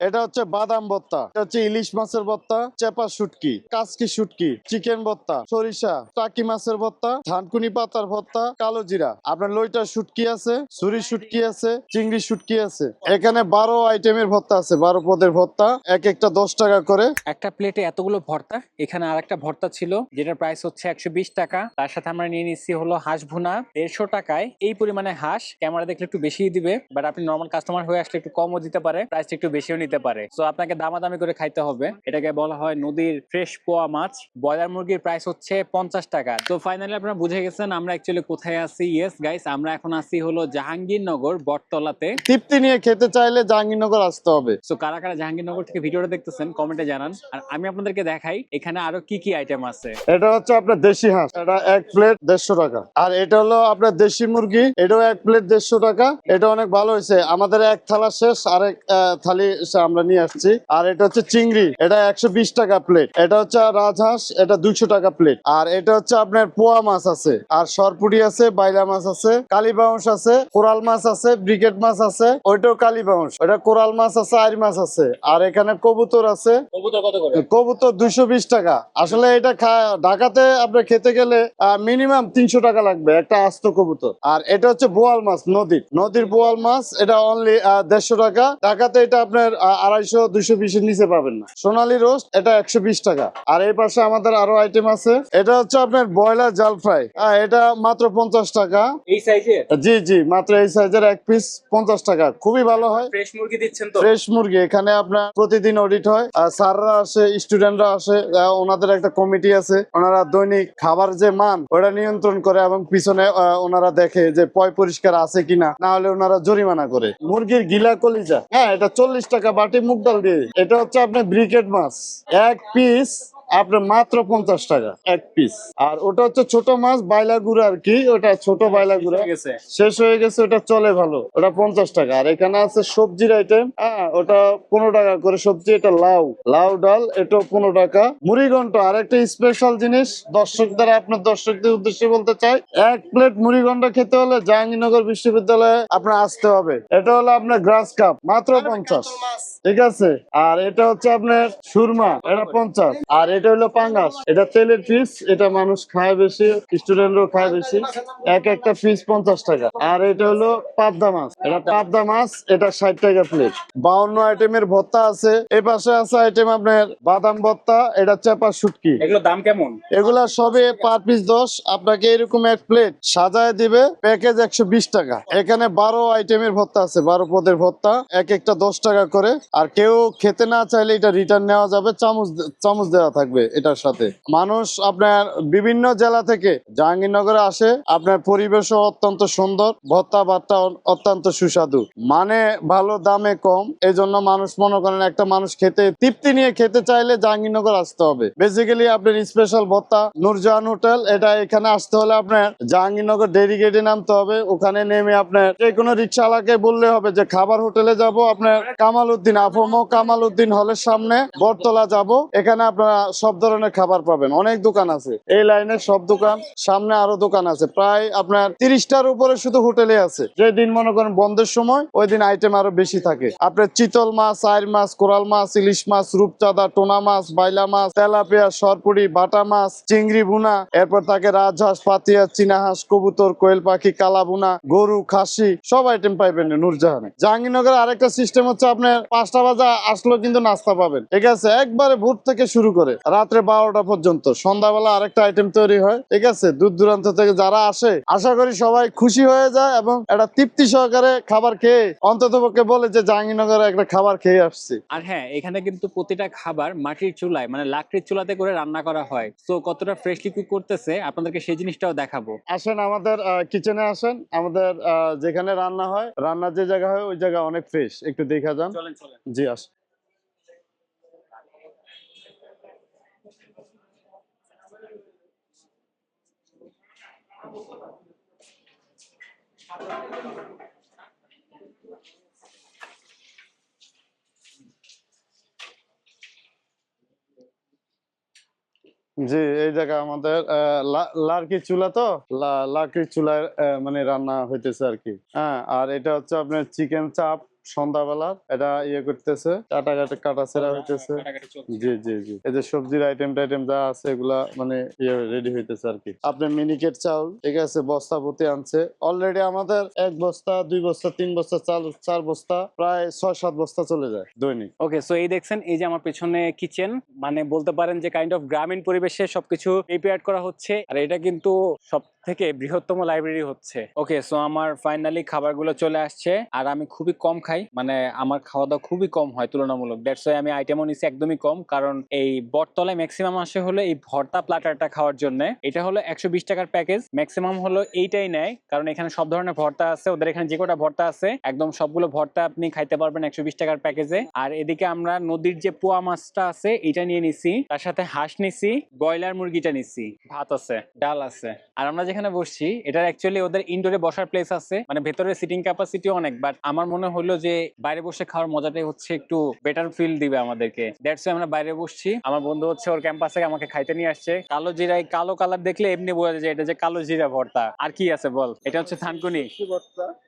এটা হচ্ছে বাদাম ভর্তা, এটা হচ্ছে ইলিশ মাছের ভর্তা, চেপা শুটকি কাসকি শুটকি, চিকেন ভর্তা, সরিষা, টাকি মাছের ভর্তা, ধানকুনি পাতার ভর্তা, কালো জিরা। আপনার লইটা শুটকি আছে সুরি শুটকি আছে, চিংড়ি শুটকি আছে। এখানে বারো আইটেমের ভর্তা আছে, বারো পদের ভর্তা, এক একটা দশ টাকা করে। একটা প্লেটে এতগুলো ভর্তা, এখানে আর একটা ভর্তা ছিল, যেটার প্রাইস হচ্ছে একশো বিশ টাকা। তার সাথে আমরা নিয়ে নিচ্ছি হলো হাঁস ভুনা, দেড়শো টাকায়। এই পরিমাণে হাঁস, ক্যামেরা দেখলে একটু বেশিই দিবে বাট আপনি নর্মাল কাস্টমার হয়ে আসলে একটু কমও দিতে পারে প্রাইসটা একটু বেশিও নিতে পারে। সো আপনাকে দামাদামি করে খাইতে হবে। এটাকে বলা হয় নদীর ফ্রেশ পোয়া মাছ। ব্রয়লার মুরগির প্রাইস হচ্ছে পঞ্চাশ টাকা। তো ফাইনালি আপনারা বুঝে গেছেন আমরা অ্যাকচুয়ালি কোথায় আছি। ইয়েস গাইস আমরা এখন আছি হলো জাহাঙ্গীরনগর বটতলাতে। তৃপ্তি নিয়ে খেতে চাইলে জাহাঙ্গীরনগর আসতে হবে। সো কারা কারা জাহাঙ্গীরনগর থেকে ভিডিওটা দেখতেছেন কমেন্টে জানান। আর আমি আপনাদেরকে দেখাই এখানে আরও কি কি আইটেম আছে। এটা হচ্ছে আপনার দেশি হাঁস। এটা এক প্লেট দেড়শো টাকা। আর এটা হলো আপনার দেশি মুরগি। এটাও এক প্লেট দেড়শো টাকা। এটা অনেক ভালো হয়েছে। আমাদের এক থালা শেষ আরেক আহ, থালি আমরা নিয়ে আসছি। আর এটা হচ্ছে চিংড়ি এটা একশো বিশ টাকা প্লেট এটা হচ্ছে রাজহাঁস এটা দুইশো টাকা প্লেট আর এটা হচ্ছে আপনার পোয়া মাছ আছে। আর সরপুরি আছে বাইলা মাছ আছে কালী বাউন্স আছে কোরাল মাছ আছে ব্রিগেড মাছ আছে ওইটাও কালী বাউন্স ওটা কোরাল মাছ আছে আইর মাছ আছে। আর এখানে কবুতর আছে। কবুতর দুইশো বিশ টাকা। আসলে এটা ঢাকাতে আপনি খেতে গেলে মিনিমাম তিনশো টাকা লাগবে একটা আস্ত কবুতর। আর এটা হচ্ছে বোয়াল মাছ নদীর। নদীর বোয়াল মাছ এটা অনলি দেড়শো টাকা। ঢাকাতে এটা আপনার আড়াইশো দুইশো বিশের নিচে পাবেন না। সোনালী রোস্ট এটা একশো বিশ টাকা। আর এই পাশে আমাদের আরও আইটেম আছে। এটা হচ্ছে আপনার ব্রয়লার জাল ফ্রাই। এটা মাত্র পঞ্চাশ টাকা। এই সাইজের? জি জি মাত্র এই সাইজের এক পিস পঞ্চাশ টাকা। খুবই ভালো হয়। ফ্রেশ মুরগি দিচ্ছেন তো? ফ্রেশ মুরগি এখানে আপনার প্রতিদিন অডিট হয়। আর স্যাররা আসে স্টুডেন্টরা আসে ওনাদের একটা কমিটি আছে। ওনারা দৈনিক খাবার যে মান ওটা নিয়ন্ত্রণ করে এবং পিছনে ওনারা দেখে যে পয় পরিষ্কার আছে কিনা। না হলে ওনারা জরিমানা করে। মুরগির গিলা কলিজা। হ্যাঁ এটা চল্লিশ টাকা বাটি মুগ ডাল দিয়ে। এটা হচ্ছে আপনার ব্রিকেট মাছ। এক পিস আপনার মাত্র পঞ্চাশ টাকা এক পিস আর ওটা হচ্ছে ছোট মাছ বাইলা গুড়া আর কি ওটা ছোট বাইলা গুড়া। গেছে। শেষ হয়ে গেছে ওটা চলে ভালো ওটা পঞ্চাশ টাকা। আর এখানে আছে সবজির আইটেম হ্যাঁ ওটা পনেরো টাকা করে সবজি এটা লাউ। লাউ ডাল এটা পনেরো টাকা। মুড়ি ঘন্ট আর একটা স্পেশাল জিনিস দর্শক দ্বারা আপনার দর্শকদের উদ্দেশ্যে বলতে চাই এক প্লেট মুড়ি ঘন্ট খেতে হলে জাহাঙ্গীরনগর বিশ্ববিদ্যালয়ে আপনার আসতে হবে। এটা হলো আপনার গ্রাস কাপ মাত্র পঞ্চাশ। ঠিক আছে? আর এটা হচ্ছে আপনার সুরমা এটা পঞ্চাশ। আর এটা হলো পাঙ্গাস। এটা তেলের পিস এটা মানুষ খায় বেশি স্টুডেন্টও খায় বেশি। এক একটা পিস পঞ্চাশ টাকা। আর এটা হলো পাবদা মাছ। এটা পাবদা মাছ এটা ষাট টাকা প্লেট বাউন্ন আইটেমের ভর্তা আছে। এই পাশে আছে আইটেম আপনার বাদাম ভর্তা এটা চেপা শুটকি। এগুলো দাম কেমন? এগুলা সবে পার পিস দশ। আপনাকে এরকম এক প্লেট সাজায় দিবে প্যাকেজ একশো বিশ টাকা। এখানে বারো আইটেমের ভর্তা আছে বারো পদের ভর্তা। এক একটা দশ টাকা করে। আর কেউ খেতে না চাইলে এটা রিটার্ন নেওয়া যাবে, চামচ চামচ দেওয়া থাকবে এটার সাথে। মানুষ আপনার বিভিন্ন জেলা থেকে জাহাঙ্গীরনগরে আসে, আপনার পরিবেশও অত্যন্ত সুন্দর ভর্তা ভাতটা অত্যন্ত সুস্বাদু। মানে ভালো, দামে কম এই জন্য মানুষ মনে করেন একটা মানুষ খেতে, তৃপ্তি নিয়ে খেতে চাইলে জাহাঙ্গীরনগর আসতে হবে। বেসিক্যালি আপনার স্পেশাল ভর্তা নূরজাহান হোটেল, এটা এখানে আসতে হলে আপনার জাহাঙ্গীরনগর ডেরি গেটে নামতে হবে। ওখানে নেমে আপনার যে কোনো রিক্সাওয়ালাকে বললে হবে যে, খাবার হোটেলে যাব। আপনার কামাল উদ্দিন আফমো কামাল উদ্দিন হলের সামনে বটতলা যাব। এখানে আপনারা সব ধরনের খাবার পাবেন। অনেক দোকান আছে। এই লাইনে সব দোকান, সামনে আরও দোকান আছে। প্রায় আপনার তিরিশটার উপরে শুধু হোটেলে আছে। যে দিন মনে করেন বন্ধের সময় ওই দিন আইটেম আরও বেশি থাকে। আপনার চিতল মাছ আইর মাছ, কোরাল মাছ, ইলিশ মাছ, রূপচাঁদা, টোনা মাছ, বাইলা মাছ, তেলাপিয়া সরপুরি বাটা মাছ, চিংড়ি বুনা এরপর থাকে রাজহাঁস, পাতিয়া চীনা হাঁস কবুতর, কোয়েল পাখি কালা বুনা গরু, খাসি, সব আইটেম পাইবেন নুরজাহানে। জাহাঙ্গীরনগর আরেকটা সিস্টেম হচ্ছে আপনার পাঁচটা বাজা আসলেও কিন্তু নাস্তা পাবেন। ঠিক আছে? একবারে ভোর থেকে শুরু করে রাত্রে বারোটা পর্যন্ত। সন্ধ্যাবেলা আরেকটা আইটেম তৈরি হয়। ঠিক আছে? দূর দূরান্ত থেকে যারা আসে আশা করি সবাই খুশি হয়ে যায় এবং একটা তৃপ্তি সহকারে খাবার খেয়ে অন্তত পক্ষে বলে যে জাহাঙ্গীরনগরে একটা খাবার খেয়ে আসছি। আর হ্যাঁ এখানে কিন্তু প্রতিটা খাবার মাটির চুলায় মানে লাকড়ির চুলাতে করে রান্না করা হয়। তো কতটা ফ্রেশলি কুক করতেছে আপনাদেরকে সেই জিনিসটাও দেখাবো। আসেন আমাদের কিচেনে আসেন। আমাদের আহ, যেখানে রান্না হয় রান্নার যে জায়গা হয় ওই জায়গা অনেক ফ্রেশ একটু দেখা যান। চলেন চলেন। জি, আস। জি, এই জায়গা আমাদের লার্কি চুলা তো? লা- লাকড়ির চুলায় মানে রান্না হইতেছে আর কি। হ্যাঁ আর এটা হচ্ছে আপনার চিকেন চাপ সন্ধ্যাবেলা এটা ইয়ে করতেছে কাটা কাটা কাটা ছেড়া হইতেছে। জি জি জি। এই যে সবজির আইটেম টাইটেম যা আছে এগুলা মানে ইয়ে রেডি হইতেছে আর কি। আপনার মিনিকেট চাউল ঠিক আছে বস্তা প্রতি আনছে। অলরেডি আমাদের এক বস্তা দুই বস্তা তিন বস্তা চাল চার বস্তা প্রায় ছয় সাত বস্তা চলে যায় দৈনিক। ওকে সো এই দেখছেন এই যে আমার পেছনে কিচেন মানে বলতে পারেন যে কাইন্ড অফ গ্রামীণ পরিবেশে সবকিছু প্রিপেয়ার করা হচ্ছে আর এটা কিন্তু সব থেকে বৃহত্তম লাইব্রেরি হচ্ছে। ওকে সো আমার ফাইনালি খাবারগুলো চলে আসছে আর আমি খুবই কম খাই মানে আমার খাওয়া দাওয়া খুবই কম হয় তুলনামূলক। দ্যাটস ওয়াই আমি আইটেমও নিচ্ছি একদমই কম, কারণ এই বটতলায় ম্যাক্সিমাম আসে হলো এই ভর্তা প্লাটারটা খাওয়ার জন্য। এটা হলো একশো বিশ টাকার প্যাকেজ ম্যাক্সিমাম হলো এইটাই নেয়, কারণ এখানে সব ধরনের ভর্তা আছে, ওদের এখানে যে কটা ভর্তা আছে, একদম সবগুলো ভর্তা আপনি খাইতে পারবেন একশো বিশ টাকার প্যাকেজে আর এদিকে আমরা নদীর যে পোয়া মাছটা আছে, এটা নিয়ে নিছি, তার সাথে হাঁস নিছি, ব্রয়লার মুরগিটা নিছি, ভাত আছে, ডাল আছে। আর আমরা যেখানে বসছি, এটার অ্যাকচুয়ালি ওদের ইনডোরে বসার প্লেস আছে মানে ভেতরে সিটিং ক্যাপাসিটি অনেক বাট আমার মনে হলো যে বাইরে বসে খাওয়ার মজাটাই হচ্ছে একটু বেটার ফিল দিবে আমাদেরকে। দ্যাটস আমরা বাইরে বসছি। আমার বন্ধু হচ্ছে ওর ক্যাম্পাসে আমাকে খাইতে নিয়ে আসছে। কালো জিরাই কালো কালার দেখলে এমনি বোঝা যায় এটা যে কালো জিরা ভর্তা। আর কি আছে বল? এটা হচ্ছে থানকুনি।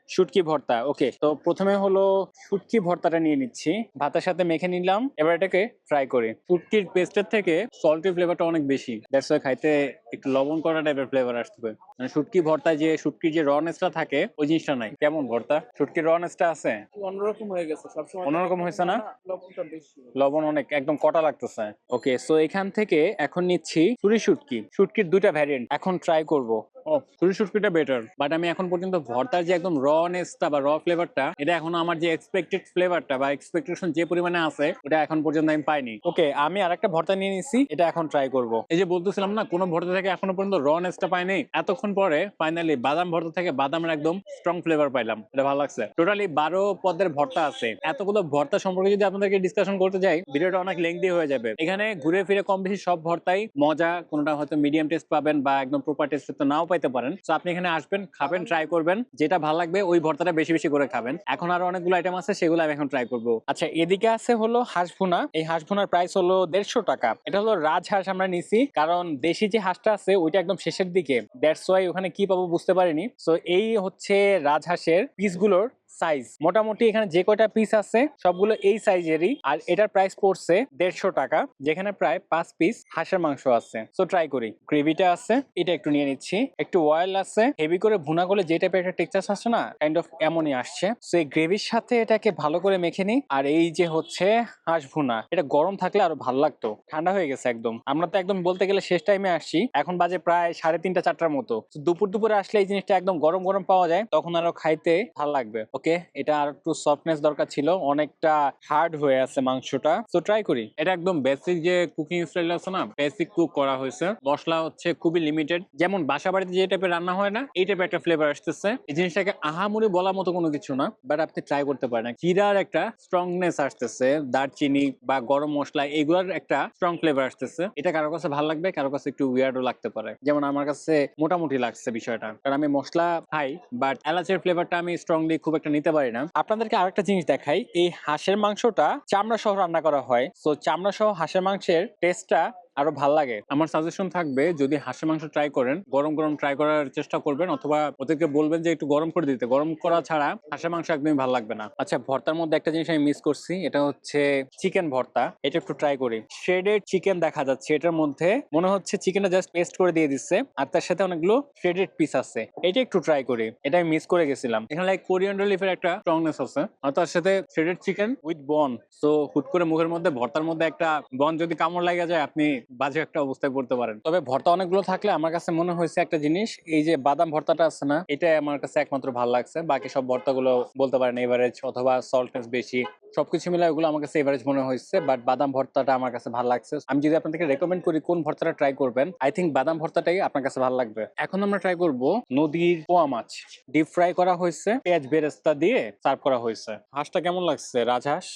শুটকি ভর্তা। ওকে তো প্রথমে হলো শুটকি ভর্তাটা নিয়ে নিচ্ছি। ভাতের সাথে মেখে নিলাম। এবার এটাকে ফ্রাই করি। শুটকির পেস্টের থেকে সল্টি ফ্লেভারটা অনেক বেশি। দ্যাটস ওয়াই খাইতে একটু লবণ করা টাইপের ফ্লেভার আসবে মানে শুটকি ভর্তা যে শুটকির যে রনেসটা থাকে ওই জিনিসটা নাই। কেমন ভর্তা? শুটকির রনেসটা আছে? অন্যরকম হয়ে গেছে সবসময় অন্যরকম হয়েছে না? লবণটা বেশি। লবণ অনেক একদম কটা লাগতেছে। ওকে সো এখান থেকে এখন নিচ্ছি চুরি শুটকি। শুটকির দুইটা ভ্যারিয়েন্ট এখন ট্রাই করব। বেটার বাট আমি এখন পর্যন্ত ভর্তার যে একদম বা র ফ্লেভারটা এটা আমার যে এক্সপেক্টেড ফ্লেভারটা বা এক্সপেকটেশন যে পরিমাণে আছে, ওটা এখন পর্যন্ত আমি পাইনি। ওকে আমি আরেকটা ভর্তা নিয়ে নিছি, এটা এখন ট্রাই করব। এই যে বলতেছিলাম না, কোনো ভর্তা থেকে এখনও পর্যন্ত পাইনি। এতক্ষণ পরে ফাইনালি বাদাম ভর্তা থেকে বাদামের একদম স্ট্রং ফ্লেভার পাইলাম। এটা ভালো লাগছে। টোটালি বারো পদের ভর্তা আছে। এতগুলো ভর্তা সম্পর্কে যদি আপনাদেরকে ডিসকাশন করতে যাই, ভিডিওটা অনেক লেংদি হয়ে যাবে। এখানে ঘুরে ফিরে কম বেশি সব ভর্তাই মজা, কোনটা হয়তো মিডিয়াম টেস্ট পাবেন বা একদম প্রপার টেস্ট তো নাও পাইতে পারেন। তো আপনি এখানে আসবেন, খাবেন ট্রাই করবেন। যেটা ভালো লাগবে, ওই ভর্তাটা বেশি বেশি করে খাবেন। এখন আরও অনেকগুলো আইটেম আছে, সেগুলো আমি এখন ট্রাই করব। আচ্ছা এদিকে আছে হলো হাঁস ভুনা এই হাঁস ভুনার প্রাইস হলো দেড়শো টাকা। এটা হলো রাজহাঁস আমরা নিছি, কারণ দেশি যে হাঁসটা আছে, ওইটা একদম শেষের দিকে। দ্যাটস ওয়াই ওখানে কি পাবো বুঝতে পারিনি। সো এই হচ্ছে রাজহাঁসের পিসগুলোর সাইজ মোটামুটি এখানে যে কয়টা পিস আছে, সবগুলো এই সাইজেরই আর এটার প্রাইস পড়ছে দেড়শো টাকা, যেখানে প্রায় পাঁচ পিস হাঁসের মাংস আছে। সো ট্রাই করি। গ্রেভিটা আছে, এটা একটু নিয়ে নিচ্ছি। একটু অয়েল আছে হেভি করে ভুনা করলে যে টাইপের একটা টেক্সচার আসছে না কাইন্ড অফ এমনই আসছে। সো এই গ্রেভির সাথে এটাকে ভালো করে মেখে নিই, আর এই যে হচ্ছে হাঁস ভুনা, এটা গরম থাকলে আরও ভালো লাগতো। ঠান্ডা হয়ে গেছে একদম। আমরা তো একদম বলতে গেলে শেষ টাইমে আসছি, এখন বাজে প্রায় সাড়ে তিনটা, চারটার মতো। দুপুর দুপুরে আসলে এই জিনিসটা একদম গরম গরম পাওয়া যায়, তখন আরও খাইতে ভালো লাগবে। ওকে এটা আর একটু সফটনেস দরকার ছিল, অনেকটা হার্ড হয়ে আছে মাংসটা। তো ট্রাই করি। এটা একদম বেসিক যে কুকিং স্টাইল আছে না বেসিক কুক করা হয়েছে। মশলা হচ্ছে খুবই লিমিটেড যেমন বাসা বাড়িতে যে টাইপের রান্না হয় না, এই টাইপের একটা ফ্লেভার আসতেছে। এই জিনিসটাকে আহামরি বলার মতো কোনো কিছু না বাট আপনি ট্রাই করতে পারেন। জিরার একটা স্ট্রংনেস আসতেছে, দারচিনি বা গরম মশলা, এগুলোর একটা স্ট্রং ফ্লেভার আসতেছে। এটা কারও কাছে ভালো লাগবে, কারও কাছে একটু উইয়ার্ডও লাগতে পারে। যেমন আমার কাছে মোটামুটি লাগছে বিষয়টা। কারণ আমি মশলা খাই বাট এলাচের ফ্লেভারটা আমি স্ট্রংলি খুব একটা নিতে পারি না। আপনাদেরকে আরেকটা জিনিস দেখাই। এই হাঁসের মাংসটা চামড়া সহ রান্না করা হয়। তো চামড়া সহ হাঁসের মাংসের টেস্টটা আরও ভালো লাগে। আমার সাজেশন থাকবে, যদি হাঁসের মাংস ট্রাই করেন, গরম গরম ট্রাই করার চেষ্টা করবেন অথবা ওদেরকে বলবেন যে একটু গরম করে দিতে। গরম করা ছাড়া হাঁসের মাংস একদমই ভালো লাগবে না। আচ্ছা ভর্তার মধ্যে একটা জিনিস আমি মিস করছি, এটা হচ্ছে চিকেন ভর্তা। এটা একটু ট্রাই করি। শ্রেডেড চিকেন দেখা যাচ্ছে, এটার মধ্যে মনে হচ্ছে চিকেনটা জাস্ট পেস্ট করে দিয়ে দিচ্ছে, আর তার সাথে অনেকগুলো শ্রেডেড পিস আছে। এটা একটু ট্রাই করি। এটা আমি মিস করে গেছিলাম। এখানে লাইক কোরিয়ান্ডার লিফের একটা স্ট্রংনেস আছে, আর তার সাথে shredded chicken with bun so হুট করে মুখের মধ্যে ভর্তার মধ্যে একটা বন যদি কামড় লাগা যায়, আপনি বাজে একটা অবস্থায় পড়তে পারেন। তবে ভর্তা অনেকগুলো থাকলে আমার কাছে মনে হয়েছে একটা জিনিস, এই যে বাদাম ভর্তাটা আছে না এটাই আমার কাছে একমাত্র ভালো লাগছে। বাকি সব ভর্তাগুলো বলতে পারেন এভারেজ অথবা সল্টনেস বেশি, সবকিছু মিলে ওগুলো আমার কাছে এভারেজ মনে হয়েছে বাট বাদাম ভর্তাটা আমার কাছে ভালো লাগছে। আমি যদি আপনাদেরকে রেকমেন্ড করি কোন ভর্তাটা ট্রাই করবেন আই থিঙ্ক বাদাম ভর্তাটাই আপনার কাছে ভালো লাগবে। এখন আমরা ট্রাই করব নদীর পোয়া মাছ। ডিপ ফ্রাই করা হয়েছে, পেঁয়াজ বেরেস্তা দিয়ে সার্ভ করা হয়েছে। হাঁসটা কেমন লাগছে? রাজহাঁস?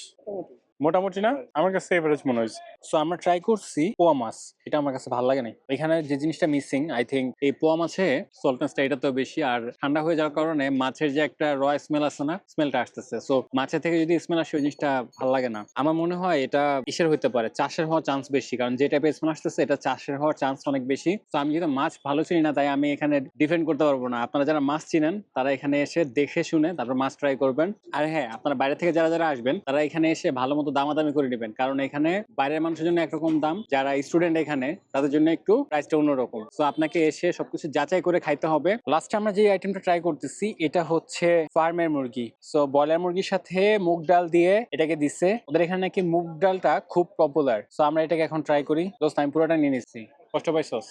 মোটামুটি না? আমার কাছে এভারেজ মনে হয়েছে। সো আমরা ট্রাই করছি পোয়া মাছ। এটা আমার কাছে ভালো লাগে না এখানে যে জিনিসটা মিসিং আই থিঙ্ক এই পোয়া মাছে সল্টনেসটা এটা তো বেশি। আর ঠান্ডা হয়ে যাওয়ার কারণে মাছের যে একটা র স্মেল আছে না স্মেলটা আসতেছে। সো মাছের থেকে যদি স্মেল আসে ওই জিনিসটা ভালো লাগে না। আমার মনে হয় এটা ইসের হতে পারে? চাষের হওয়ার চান্স বেশি। কারণ যে টাইপের স্মেল আসতেছে এটা চাষের হওয়ার চান্স অনেক বেশি। তো আমি যেহেতু মাছ ভালো চিনি না তাই আমি এখানে ডিফেন্ড করতে পারব না। আপনারা যারা মাছ চিনেন তারা এখানে এসে দেখে শুনে তারপর মাছ ট্রাই করবেন। আর হ্যাঁ আপনারা বাইরে থেকে যারা যারা আসবেন তারা এখানে এসে ভালো মতো দামাদামি করে নেবেন। কারণ এখানে বাইরের মানুষের জন্য একরকম দাম যারা স্টুডেন্ট এখানে তাদের জন্য একটু প্রাইসটা অন্যরকম। তো আপনাকে এসে সবকিছু যাচাই করে খাইতে হবে। লাস্টে আমরা যে আইটেমটা ট্রাই করতেছি এটা হচ্ছে ফার্মের মুরগি। সো ব্রয়লার মুরগির সাথে মুগ ডাল দিয়ে এটাকে দিচ্ছে ওদের এখানে নাকি মুগ ডালটা খুব পপুলার সো আমরা এটাকে এখন ট্রাই করি। দোস্ত আমি পুরোটা নিয়ে নিচ্ছি। কষ্ট পাইছস?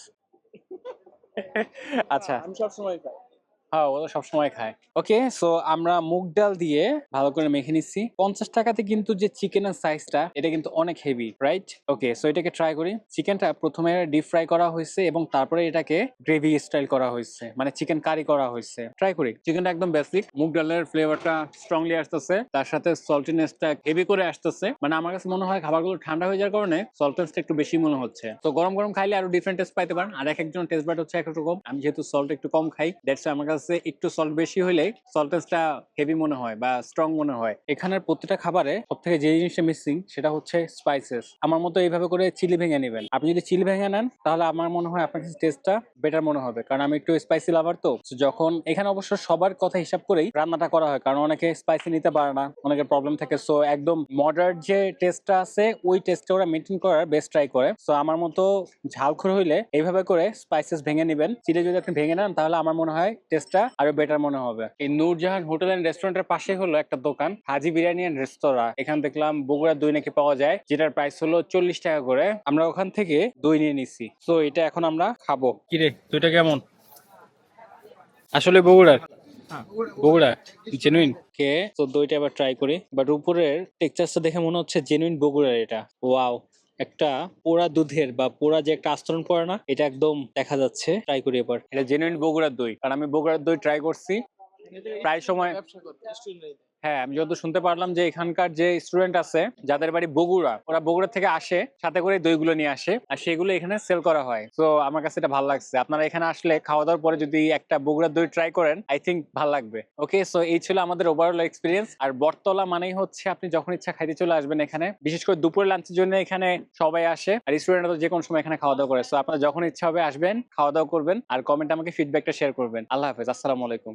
আচ্ছা। আমি সবসময় খাই। হ্যাঁ ওরা সবসময় খায়। ওকে সো আমরা মুগ ডাল দিয়ে ভালো করে মেখে নিচ্ছি। পঞ্চাশ টাকাতে কিন্তু যে চিকেনের সাইজটা এটা কিন্তু অনেক হেভি রাইট ওকে সো এটাকে ট্রাই করি। চিকেনটা প্রথমে ডিপ ফ্রাই করা হয়েছে এবং তারপরে এটাকে গ্রেভি স্টাইল করা হয়েছে মানে চিকেন কারি করা হয়েছে। ট্রাই করি। চিকেনটা একদম বেসিক মুগ ডালের ফ্লেভারটা স্ট্রংলি আসতেছে। তার সাথে সল্টিনেসটা হেভি করে আসতেছে। মানে আমার কাছে মনে হয় খাবারগুলো ঠান্ডা হয়ে যাওয়ার কারণে সল্টেন্সটা একটু বেশি মনে হচ্ছে। তো গরম গরম খাইলে আরও ডিফারেন্ট টেস্ট পাইতে পারেন। আর এক একজন টেস্ট বাট হচ্ছে এক এক আমি যেহেতু সল্ট একটু কম খাই দ্যাটস আমার কাছে একটু সল্ট বেশি হলে সল্টেন্সটা হেভি মনে হয় বা স্ট্রং মনে হয়। এখানের প্রতিটা খাবারে সব থেকে যে জিনিসটা মিসিং সেটা হচ্ছে স্পাইসেস আমার মতো এইভাবে করে চিলি ভেঙে নেবেন। আপনি যদি চিলি ভেঙে নেন, তাহলে আমার মনে হয় আপনার কাছে টেস্টটা বেটার মনে হবে। কারণ আমি একটু স্পাইসি লাভার তো। যখন এখানে অবশ্য সবার কথা হিসাব করেই রান্নাটা করা হয়। কারণ অনেকে স্পাইসি নিতে পারে না, অনেকের প্রবলেম থাকে। সো একদম মডার্ট যে টেস্টটা আছে, ওই টেস্টটা ওরা মেনটেন করার বেস্ট ট্রাই করে। সো আমার মতো ঝালখোর হইলে এইভাবে করে স্পাইসেস ভেঙে নেবেন। চিলি যদি আপনি ভেঙে নেন, তাহলে আমার মনে হয় টেস্টটা আরও বেটার মনে হবে। এই নূরজাহান হোটেল এন্ড রেস্টুরেন্টের পাশে হলো একটা দোকান হাজি বিরিয়ানি এন্ড রেস্তোরাঁ এখান দেখলাম বগুড়ার দই নাকি পাওয়া যায় যেটার প্রাইস হলো চল্লিশ টাকা করে। আমরা ওখান থেকে দই নিয়ে নিছি। তো এটা এখন আমরা খাব। কিরে দইটা কেমন? আসলে বগুড়ার। বগুড়া জেনুইন কে? তো দইটা এবার ট্রাই করি। বাট উপরের টেক্সচারটা দেখে মনে হচ্ছে জেনুইন বগুড়ার এটা। ওয়াও একটা পোড়া দুধের বা পোড়া যে একটা আস্তরণ পড়ে না এটা একদম দেখা যাচ্ছে। ট্রাই করি এবার। এটা জেনুইন বগুড়ার দই। কারণ আমি বগুড়ার দই ট্রাই করছি। প্রায় সময় ব্যবসা করতে স্টুডেন্ট হ্যাঁ আমি যত শুনতে পারলাম যে এখানকার যে স্টুডেন্ট আছে, যাদের বাড়ি বগুড়া, ওরা বগুড়া থেকে আসে, সাথে করে দইগুলো নিয়ে আসে, আর সেগুলো এখানে সেল করা হয়। তো আমার কাছে এটা ভালো লাগছে। আপনারা এখানে আসলে খাওয়া দাওয়ার পরে যদি একটা বগুড়ার দই ট্রাই করেন আই থিঙ্ক ভালো লাগবে। ওকে সো এই ছিল আমাদের ওভারঅল এক্সপিরিয়েন্স আর বটতলা মানেই হচ্ছে আপনি যখন ইচ্ছা খাইতে চলে আসবেন এখানে, বিশেষ করে দুপুর লাঞ্চের জন্য এখানে সবাই আসে, আর স্টুডেন্টরা তো যে কোনো সময় এখানে খাওয়া দাওয়া করে। সো আপনারা যখন ইচ্ছা হবে আসবেন খাওয়া দাওয়া করবেন, আর কমেন্ট আমাকে ফিডব্যাকটা শেয়ার করবেন। আল্লাহ হাফেজ, আসসালামু আলাইকুম।